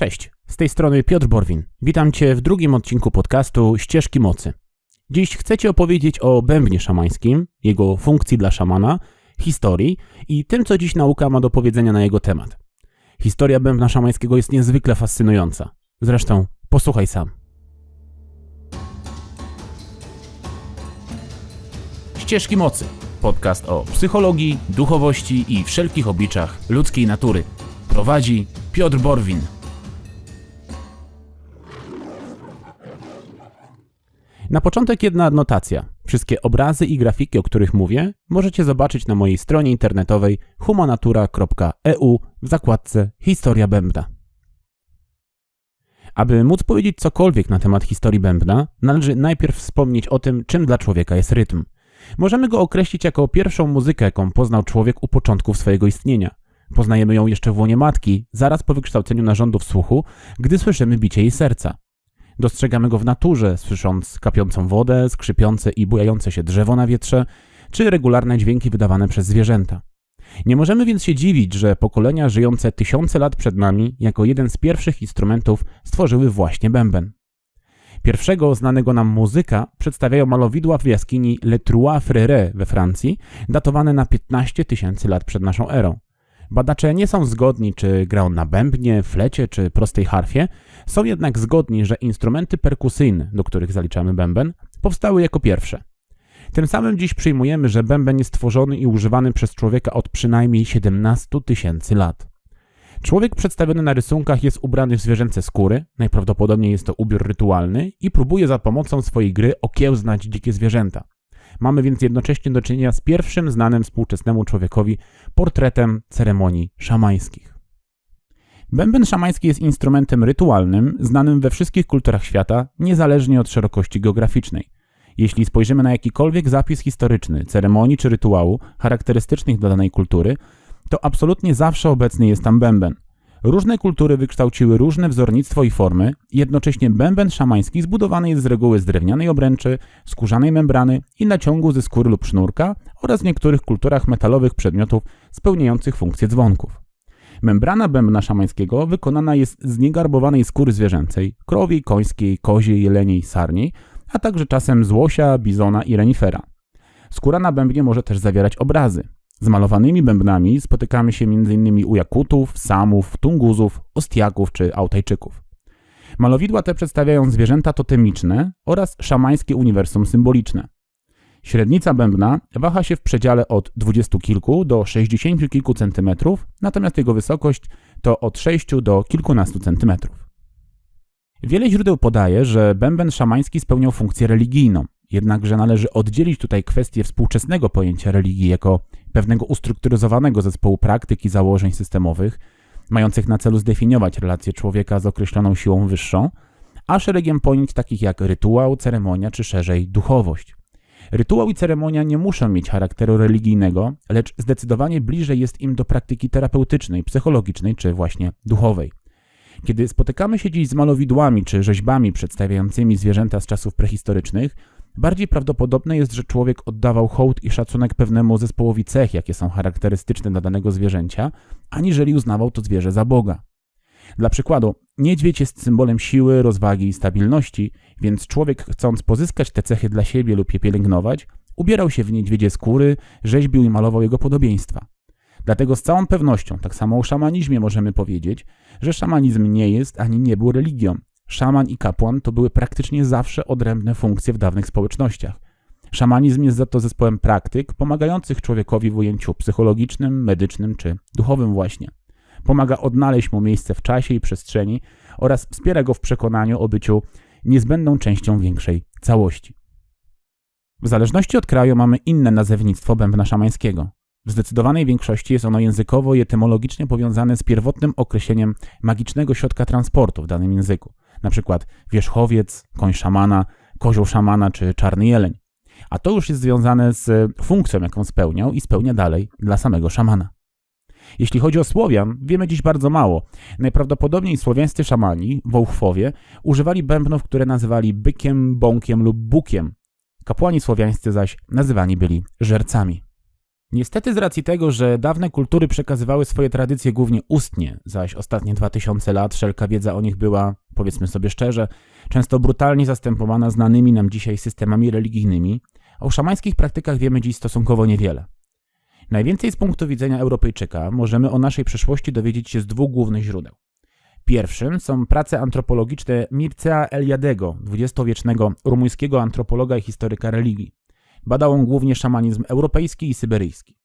Cześć, z tej strony Piotr Borwin. Witam Cię w drugim odcinku podcastu Ścieżki Mocy. Dziś chcę Ci opowiedzieć o bębnie szamańskim, jego funkcji dla szamana, historii i tym, co dziś nauka ma do powiedzenia na jego temat. Historia bębna szamańskiego jest niezwykle fascynująca. Zresztą posłuchaj sam. Ścieżki Mocy. Podcast o psychologii, duchowości i wszelkich obliczach ludzkiej natury. Prowadzi Piotr Borwin. Na początek jedna adnotacja. Wszystkie obrazy i grafiki, o których mówię, możecie zobaczyć na mojej stronie internetowej humanatura.eu w zakładce Historia Bębna. Aby móc powiedzieć cokolwiek na temat historii bębna, należy najpierw wspomnieć o tym, czym dla człowieka jest rytm. Możemy go określić jako pierwszą muzykę, jaką poznał człowiek u początków swojego istnienia. Poznajemy ją jeszcze w łonie matki, zaraz po wykształceniu narządów słuchu, gdy słyszymy bicie jej serca. Dostrzegamy go w naturze, słysząc kapiącą wodę, skrzypiące i bujające się drzewo na wietrze, czy regularne dźwięki wydawane przez zwierzęta. Nie możemy więc się dziwić, że pokolenia żyjące tysiące lat przed nami jako jeden z pierwszych instrumentów stworzyły właśnie bęben. Pierwszego znanego nam muzyka przedstawiają malowidła w jaskini Le Trois Frères we Francji, datowane na 15 tysięcy lat przed naszą erą. Badacze nie są zgodni, czy grał na bębnie, flecie czy prostej harfie, są jednak zgodni, że instrumenty perkusyjne, do których zaliczamy bęben, powstały jako pierwsze. Tym samym dziś przyjmujemy, że bęben jest tworzony i używany przez człowieka od przynajmniej 17 tysięcy lat. Człowiek przedstawiony na rysunkach jest ubrany w zwierzęce skóry, najprawdopodobniej jest to ubiór rytualny i próbuje za pomocą swojej gry okiełznać dzikie zwierzęta. Mamy więc jednocześnie do czynienia z pierwszym znanym współczesnemu człowiekowi portretem ceremonii szamańskich. Bęben szamański jest instrumentem rytualnym, znanym we wszystkich kulturach świata, niezależnie od szerokości geograficznej. Jeśli spojrzymy na jakikolwiek zapis historyczny, ceremonii czy rytuału charakterystycznych dla danej kultury, to absolutnie zawsze obecny jest tam bęben. Różne kultury wykształciły różne wzornictwo i formy, jednocześnie bęben szamański zbudowany jest z reguły z drewnianej obręczy, skórzanej membrany i naciągu ze skóry lub sznurka oraz w niektórych kulturach metalowych przedmiotów spełniających funkcję dzwonków. Membrana bębna szamańskiego wykonana jest z niegarbowanej skóry zwierzęcej, krowiej, końskiej, koziej, jeleniej, sarniej, a także czasem z łosia, bizona i renifera. Skóra na bębnie może też zawierać obrazy. Z malowanymi bębnami spotykamy się m.in. u Jakutów, Samów, Tunguzów, Ostiaków czy Autajczyków. Malowidła te przedstawiają zwierzęta totemiczne oraz szamańskie uniwersum symboliczne. Średnica bębna waha się w przedziale od dwudziestu kilku do sześćdziesięciu kilku centymetrów, natomiast jego wysokość to od sześciu do kilkunastu centymetrów. Wiele źródeł podaje, że bęben szamański spełniał funkcję religijną, jednakże należy oddzielić tutaj kwestię współczesnego pojęcia religii jako pewnego ustrukturyzowanego zespołu praktyk i założeń systemowych, mających na celu zdefiniować relację człowieka z określoną siłą wyższą, a szeregiem pojęć takich jak rytuał, ceremonia czy szerzej duchowość. Rytuał i ceremonia nie muszą mieć charakteru religijnego, lecz zdecydowanie bliżej jest im do praktyki terapeutycznej, psychologicznej czy właśnie duchowej. Kiedy spotykamy się dziś z malowidłami czy rzeźbami przedstawiającymi zwierzęta z czasów prehistorycznych, bardziej prawdopodobne jest, że człowiek oddawał hołd i szacunek pewnemu zespołowi cech, jakie są charakterystyczne dla danego zwierzęcia, aniżeli uznawał to zwierzę za Boga. Dla przykładu, niedźwiedź jest symbolem siły, rozwagi i stabilności, więc człowiek chcąc pozyskać te cechy dla siebie lub je pielęgnować, ubierał się w niedźwiedzie skóry, rzeźbił i malował jego podobieństwa. Dlatego z całą pewnością, tak samo o szamanizmie możemy powiedzieć, że szamanizm nie jest ani nie był religią. Szaman i kapłan to były praktycznie zawsze odrębne funkcje w dawnych społecznościach. Szamanizm jest za to zespołem praktyk pomagających człowiekowi w ujęciu psychologicznym, medycznym czy duchowym właśnie. Pomaga odnaleźć mu miejsce w czasie i przestrzeni oraz wspiera go w przekonaniu o byciu niezbędną częścią większej całości. W zależności od kraju mamy inne nazewnictwo bębna szamańskiego. W zdecydowanej większości jest ono językowo i etymologicznie powiązane z pierwotnym określeniem magicznego środka transportu w danym języku, np. wierzchowiec, koń szamana, kozioł szamana czy czarny jeleń. A to już jest związane z funkcją, jaką spełniał i spełnia dalej dla samego szamana. Jeśli chodzi o Słowian, wiemy dziś bardzo mało. Najprawdopodobniej słowiańscy szamani, wołchwowie, używali bębnów, które nazywali bykiem, bąkiem lub bukiem. Kapłani słowiańscy zaś nazywani byli żercami. Niestety z racji tego, że dawne kultury przekazywały swoje tradycje głównie ustnie, zaś ostatnie 2000 lat wszelka wiedza o nich była, powiedzmy sobie szczerze, często brutalnie zastępowana znanymi nam dzisiaj systemami religijnymi, o szamańskich praktykach wiemy dziś stosunkowo niewiele. Najwięcej z punktu widzenia Europejczyka możemy o naszej przeszłości dowiedzieć się z dwóch głównych źródeł. Pierwszym są prace antropologiczne Mircea Eliadego, dwudziestowiecznego rumuńskiego antropologa i historyka religii. Badał on głównie szamanizm europejski i syberyjski.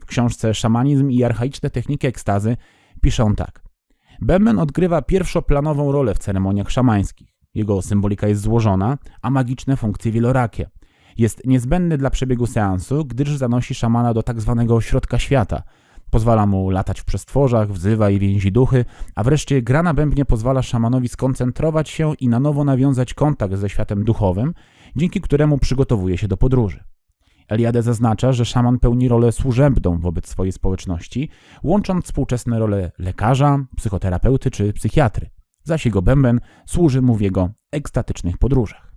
W książce Szamanizm i archaiczne techniki ekstazy pisze on tak. Bęben odgrywa pierwszoplanową rolę w ceremoniach szamańskich. Jego symbolika jest złożona, a magiczne funkcje wielorakie. Jest niezbędny dla przebiegu seansu, gdyż zanosi szamana do tak zwanego środka świata. Pozwala mu latać w przestworzach, wzywa i więzi duchy, a wreszcie gra na bębnie pozwala szamanowi skoncentrować się i na nowo nawiązać kontakt ze światem duchowym, dzięki któremu przygotowuje się do podróży. Eliade zaznacza, że szaman pełni rolę służebną wobec swojej społeczności, łącząc współczesne role lekarza, psychoterapeuty czy psychiatry, zaś jego bęben służy mu w jego ekstatycznych podróżach.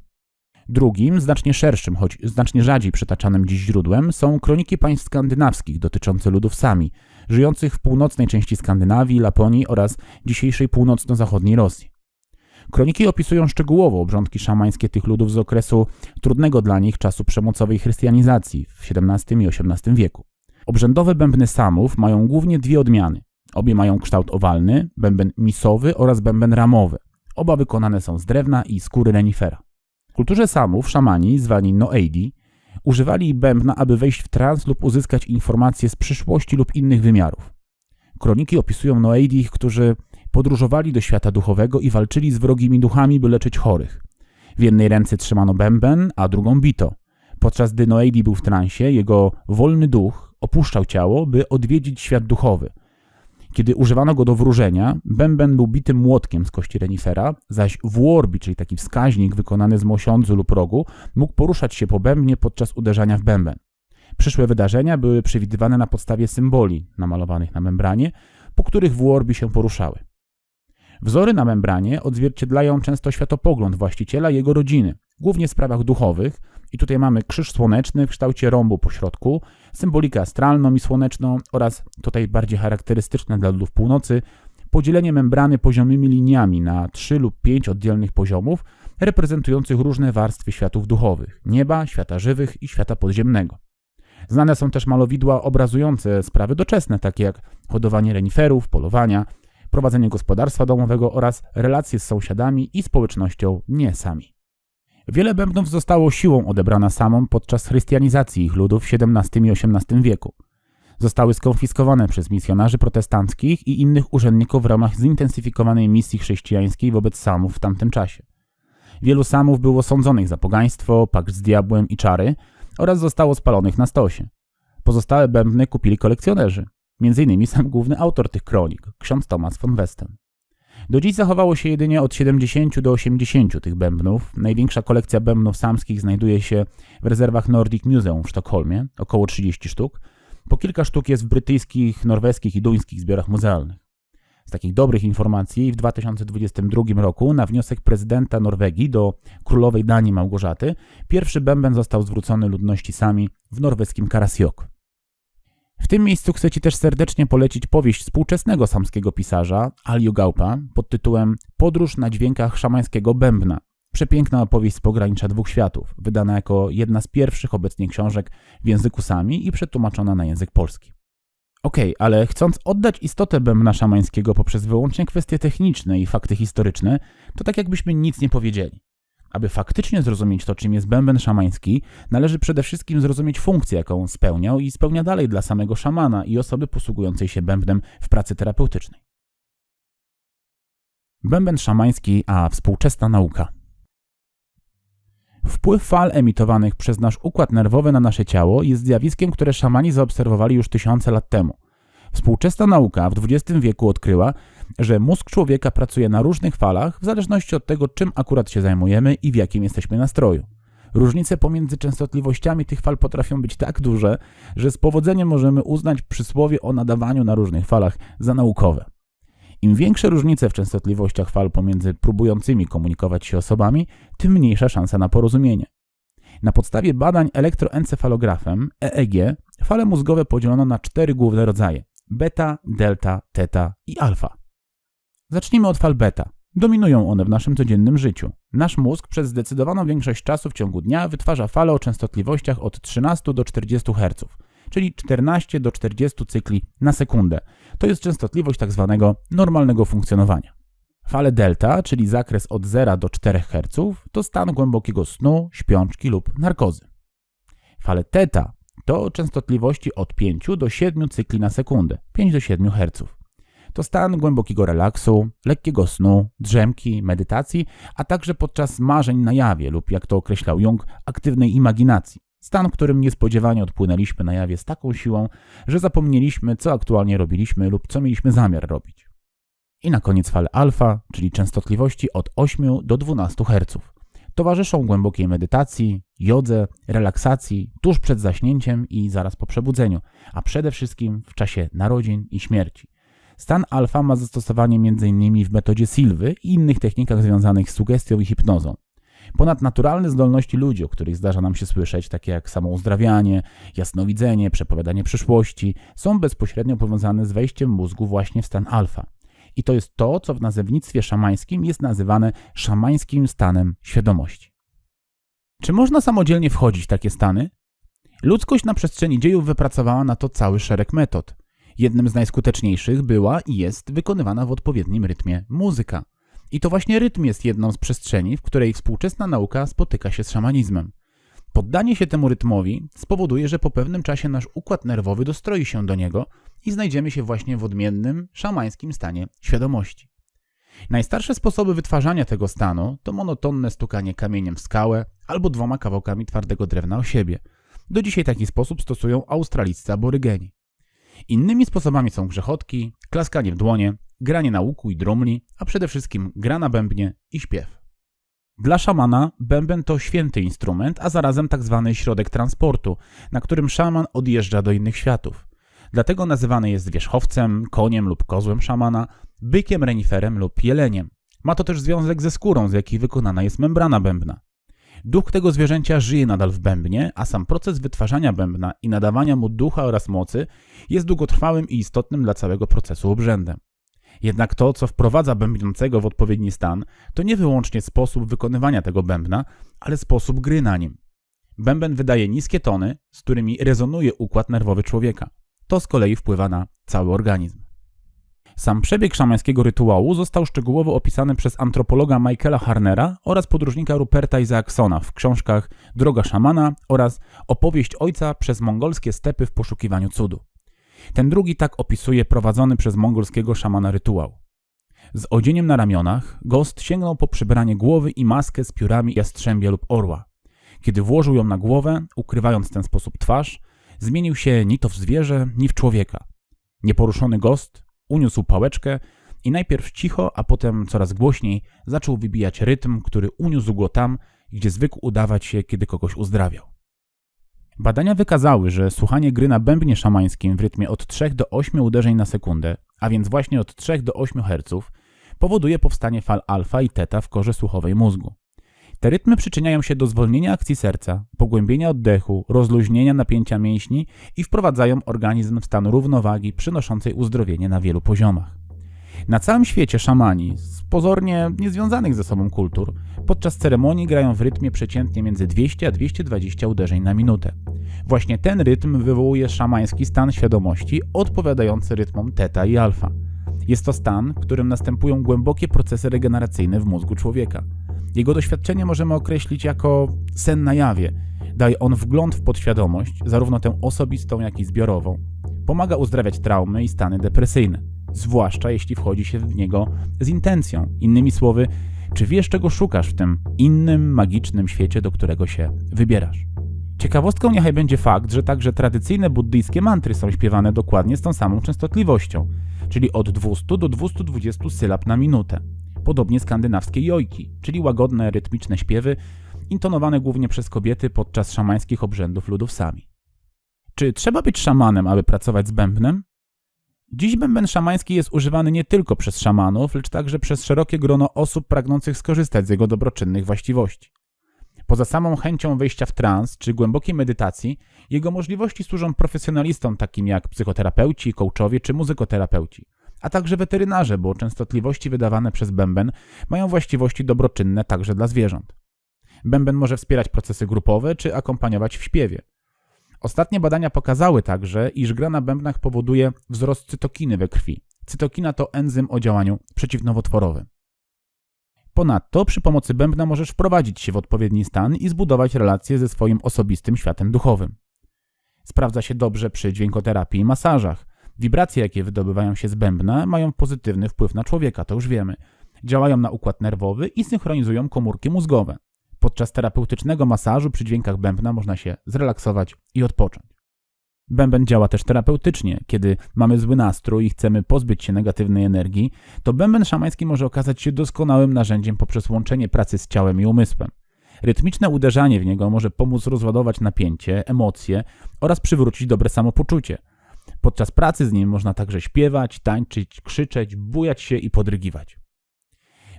Drugim, znacznie szerszym, choć znacznie rzadziej przytaczanym dziś źródłem są kroniki państw skandynawskich dotyczące ludów sami, żyjących w północnej części Skandynawii, Laponii oraz dzisiejszej północno-zachodniej Rosji. Kroniki opisują szczegółowo obrządki szamańskie tych ludów z okresu trudnego dla nich czasu przemocowej chrystianizacji w XVII i XVIII wieku. Obrzędowe bębny samów mają głównie dwie odmiany. Obie mają kształt owalny, bęben misowy oraz bęben ramowy. Oba wykonane są z drewna i skóry renifera. Kulturze samów szamani, zwani noeidi, używali bębna, aby wejść w trans lub uzyskać informacje z przyszłości lub innych wymiarów. Kroniki opisują noeidi, którzy podróżowali do świata duchowego i walczyli z wrogimi duchami, by leczyć chorych. W jednej ręce trzymano bęben, a drugą bito. Podczas gdy Noeidi był w transie, jego wolny duch opuszczał ciało, by odwiedzić świat duchowy. Kiedy używano go do wróżenia, bęben był bitym młotkiem z kości renifera, zaś włorbi, czyli taki wskaźnik wykonany z mosiądzu lub rogu, mógł poruszać się po bębnie podczas uderzania w bęben. Przyszłe wydarzenia były przewidywane na podstawie symboli namalowanych na membranie, po których włorbi się poruszały. Wzory na membranie odzwierciedlają często światopogląd właściciela i jego rodziny, głównie w sprawach duchowych. I tutaj mamy krzyż słoneczny w kształcie rąbu po środku, symbolikę astralną i słoneczną oraz, tutaj bardziej charakterystyczne dla ludów północy, podzielenie membrany poziomymi liniami na trzy lub pięć oddzielnych poziomów, reprezentujących różne warstwy światów duchowych nieba, świata żywych i świata podziemnego. Znane są też malowidła obrazujące sprawy doczesne, takie jak hodowanie reniferów, polowania, prowadzenie gospodarstwa domowego oraz relacje z sąsiadami i społecznością nie sami. Wiele bębnów zostało siłą odebrana samom podczas chrystianizacji ich ludów w XVII i XVIII wieku. Zostały skonfiskowane przez misjonarzy protestanckich i innych urzędników w ramach zintensyfikowanej misji chrześcijańskiej wobec samów w tamtym czasie. Wielu samów było sądzonych za pogaństwo, pakt z diabłem i czary oraz zostało spalonych na stosie. Pozostałe bębny kupili kolekcjonerzy. Innymi sam główny autor tych kronik, ksiądz Thomas von Westen. Do dziś zachowało się jedynie od 70 do 80 tych bębnów. Największa kolekcja bębnów samskich znajduje się w rezerwach Nordic Museum w Sztokholmie, około 30 sztuk. Po kilka sztuk jest w brytyjskich, norweskich i duńskich zbiorach muzealnych. Z takich dobrych informacji w 2022 roku na wniosek prezydenta Norwegii do królowej Danii Małgorzaty pierwszy bęben został zwrócony ludności sami w norweskim Karasjok. W tym miejscu chcę Ci też serdecznie polecić powieść współczesnego samskiego pisarza Aliu Gaupa pod tytułem Podróż na dźwiękach szamańskiego bębna. Przepiękna opowieść z pogranicza dwóch światów, wydana jako jedna z pierwszych obecnie książek w języku sami i przetłumaczona na język polski. Okej, okay, ale chcąc oddać istotę bębna szamańskiego poprzez wyłącznie kwestie techniczne i fakty historyczne, to tak jakbyśmy nic nie powiedzieli. Aby faktycznie zrozumieć to, czym jest bęben szamański, należy przede wszystkim zrozumieć funkcję, jaką spełniał i spełnia dalej dla samego szamana i osoby posługującej się bębnem w pracy terapeutycznej. Bęben szamański, a współczesna nauka. Wpływ fal emitowanych przez nasz układ nerwowy na nasze ciało jest zjawiskiem, które szamani zaobserwowali już tysiące lat temu. Współczesna nauka w XX wieku odkryła, że mózg człowieka pracuje na różnych falach w zależności od tego, czym akurat się zajmujemy i w jakim jesteśmy nastroju. Różnice pomiędzy częstotliwościami tych fal potrafią być tak duże, że z powodzeniem możemy uznać przysłowie o nadawaniu na różnych falach za naukowe. Im większe różnice w częstotliwościach fal pomiędzy próbującymi komunikować się osobami, tym mniejsza szansa na porozumienie. Na podstawie badań elektroencefalografem EEG fale mózgowe podzielono na cztery główne rodzaje: beta, delta, teta i alfa. Zacznijmy od fal beta. Dominują one w naszym codziennym życiu. Nasz mózg przez zdecydowaną większość czasu w ciągu dnia wytwarza fale o częstotliwościach od 13 do 40 Hz, czyli 14 do 40 cykli na sekundę. To jest częstotliwość tak zwanego normalnego funkcjonowania. Fale delta, czyli zakres od 0 do 4 Hz, to stan głębokiego snu, śpiączki lub narkozy. Fale teta to częstotliwości od 5 do 7 cykli na sekundę, 5 do 7 Hz. To stan głębokiego relaksu, lekkiego snu, drzemki, medytacji, a także podczas marzeń na jawie lub, jak to określał Jung, aktywnej imaginacji. Stan, w którym niespodziewanie odpłynęliśmy na jawie z taką siłą, że zapomnieliśmy, co aktualnie robiliśmy lub co mieliśmy zamiar robić. I na koniec fale alfa, czyli częstotliwości od 8 do 12 Hz. Towarzyszą głębokiej medytacji, jodze, relaksacji tuż przed zaśnięciem i zaraz po przebudzeniu, a przede wszystkim w czasie narodzin i śmierci. Stan alfa ma zastosowanie m.in. w metodzie Silwy i innych technikach związanych z sugestią i hipnozą. Ponadnaturalne zdolności ludzi, o których zdarza nam się słyszeć, takie jak samouzdrawianie, jasnowidzenie, przepowiadanie przyszłości, są bezpośrednio powiązane z wejściem mózgu właśnie w stan alfa. I to jest to, co w nazewnictwie szamańskim jest nazywane szamańskim stanem świadomości. Czy można samodzielnie wchodzić w takie stany? Ludzkość na przestrzeni dziejów wypracowała na to cały szereg metod. Jednym z najskuteczniejszych była i jest wykonywana w odpowiednim rytmie muzyka. I to właśnie rytm jest jedną z przestrzeni, w której współczesna nauka spotyka się z szamanizmem. Poddanie się temu rytmowi spowoduje, że po pewnym czasie nasz układ nerwowy dostroi się do niego i znajdziemy się właśnie w odmiennym, szamańskim stanie świadomości. Najstarsze sposoby wytwarzania tego stanu to monotonne stukanie kamieniem w skałę albo dwoma kawałkami twardego drewna o siebie. Do dzisiaj taki sposób stosują australijscy aborygeni. Innymi sposobami są grzechotki, klaskanie w dłonie, granie na łuku i drumli, a przede wszystkim gra na bębnie i śpiew. Dla szamana bęben to święty instrument, a zarazem tak zwany środek transportu, na którym szaman odjeżdża do innych światów. Dlatego nazywany jest wierzchowcem, koniem lub kozłem szamana, bykiem, reniferem lub jeleniem. Ma to też związek ze skórą, z jakiej wykonana jest membrana bębna. Duch tego zwierzęcia żyje nadal w bębnie, a sam proces wytwarzania bębna i nadawania mu ducha oraz mocy jest długotrwałym i istotnym dla całego procesu obrzędem. Jednak to, co wprowadza bębniącego w odpowiedni stan, to nie wyłącznie sposób wykonywania tego bębna, ale sposób gry na nim. Bęben wydaje niskie tony, z którymi rezonuje układ nerwowy człowieka. To z kolei wpływa na cały organizm. Sam przebieg szamańskiego rytuału został szczegółowo opisany przez antropologa Michaela Harnera oraz podróżnika Ruperta Isaacsona w książkach Droga szamana oraz Opowieść ojca przez mongolskie stepy w poszukiwaniu cudu. Ten drugi tak opisuje prowadzony przez mongolskiego szamana rytuał. Z odzieniem na ramionach gost sięgnął po przybranie głowy i maskę z piórami jastrzębia lub orła. Kiedy włożył ją na głowę, ukrywając w ten sposób twarz, zmienił się ni to w zwierzę, ni w człowieka. Nieporuszony gost uniósł pałeczkę i najpierw cicho, a potem coraz głośniej zaczął wybijać rytm, który uniósł go tam, gdzie zwykł udawać się, kiedy kogoś uzdrawiał. Badania wykazały, że słuchanie gry na bębnie szamańskim w rytmie od 3 do 8 uderzeń na sekundę, a więc właśnie od 3 do 8 Hz, powoduje powstanie fal alfa i teta w korze słuchowej mózgu. Te rytmy przyczyniają się do zwolnienia akcji serca, pogłębienia oddechu, rozluźnienia napięcia mięśni i wprowadzają organizm w stan równowagi przynoszącej uzdrowienie na wielu poziomach. Na całym świecie szamani, z pozornie niezwiązanych ze sobą kultur, podczas ceremonii grają w rytmie przeciętnie między 200 a 220 uderzeń na minutę. Właśnie ten rytm wywołuje szamański stan świadomości odpowiadający rytmom teta i alfa. Jest to stan, w którym następują głębokie procesy regeneracyjne w mózgu człowieka. Jego doświadczenie możemy określić jako sen na jawie. Daje on wgląd w podświadomość, zarówno tę osobistą, jak i zbiorową. Pomaga uzdrawiać traumy i stany depresyjne, zwłaszcza jeśli wchodzi się w niego z intencją. Innymi słowy, czy wiesz, czego szukasz w tym innym, magicznym świecie, do którego się wybierasz? Ciekawostką niechaj będzie fakt, że także tradycyjne buddyjskie mantry są śpiewane dokładnie z tą samą częstotliwością, czyli od 200 do 220 sylab na minutę. Podobnie skandynawskie jojki, czyli łagodne, rytmiczne śpiewy, intonowane głównie przez kobiety podczas szamańskich obrzędów ludowcami. Czy trzeba być szamanem, aby pracować z bębnem? Dziś bęben szamański jest używany nie tylko przez szamanów, lecz także przez szerokie grono osób pragnących skorzystać z jego dobroczynnych właściwości. Poza samą chęcią wejścia w trans czy głębokiej medytacji, jego możliwości służą profesjonalistom takim jak psychoterapeuci, coachowie czy muzykoterapeuci, a także weterynarze, bo częstotliwości wydawane przez bęben mają właściwości dobroczynne także dla zwierząt. Bęben może wspierać procesy grupowe czy akompaniować w śpiewie. Ostatnie badania pokazały także, iż gra na bębnach powoduje wzrost cytokiny we krwi. Cytokina to enzym o działaniu przeciwnowotworowym. Ponadto przy pomocy bębna możesz wprowadzić się w odpowiedni stan i zbudować relacje ze swoim osobistym światem duchowym. Sprawdza się dobrze przy dźwiękoterapii i masażach. Wibracje, jakie wydobywają się z bębna, mają pozytywny wpływ na człowieka, to już wiemy. Działają na układ nerwowy i synchronizują komórki mózgowe. Podczas terapeutycznego masażu przy dźwiękach bębna można się zrelaksować i odpocząć. Bęben działa też terapeutycznie. Kiedy mamy zły nastrój i chcemy pozbyć się negatywnej energii, to bęben szamański może okazać się doskonałym narzędziem poprzez łączenie pracy z ciałem i umysłem. Rytmiczne uderzanie w niego może pomóc rozładować napięcie, emocje oraz przywrócić dobre samopoczucie. Podczas pracy z nim można także śpiewać, tańczyć, krzyczeć, bujać się i podrygiwać.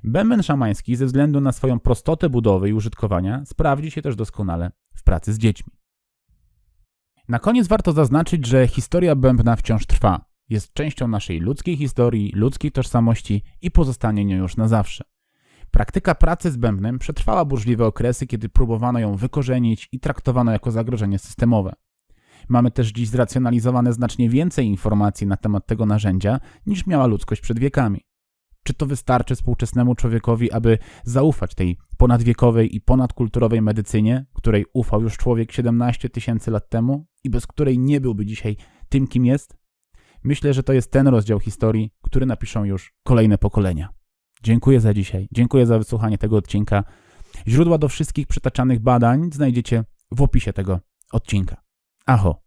Bęben szamański ze względu na swoją prostotę budowy i użytkowania sprawdzi się też doskonale w pracy z dziećmi. Na koniec warto zaznaczyć, że historia bębna wciąż trwa. Jest częścią naszej ludzkiej historii, ludzkiej tożsamości i pozostanie nią już na zawsze. Praktyka pracy z bębnem przetrwała burzliwe okresy, kiedy próbowano ją wykorzenić i traktowano jako zagrożenie systemowe. Mamy też dziś zracjonalizowane znacznie więcej informacji na temat tego narzędzia niż miała ludzkość przed wiekami. Czy to wystarczy współczesnemu człowiekowi, aby zaufać tej ponadwiekowej i ponadkulturowej medycynie, której ufał już człowiek 17 tysięcy lat temu i bez której nie byłby dzisiaj tym, kim jest? Myślę, że to jest ten rozdział historii, który napiszą już kolejne pokolenia. Dziękuję za dzisiaj. Dziękuję za wysłuchanie tego odcinka. Źródła do wszystkich przytaczanych badań znajdziecie w opisie tego odcinka. Aho.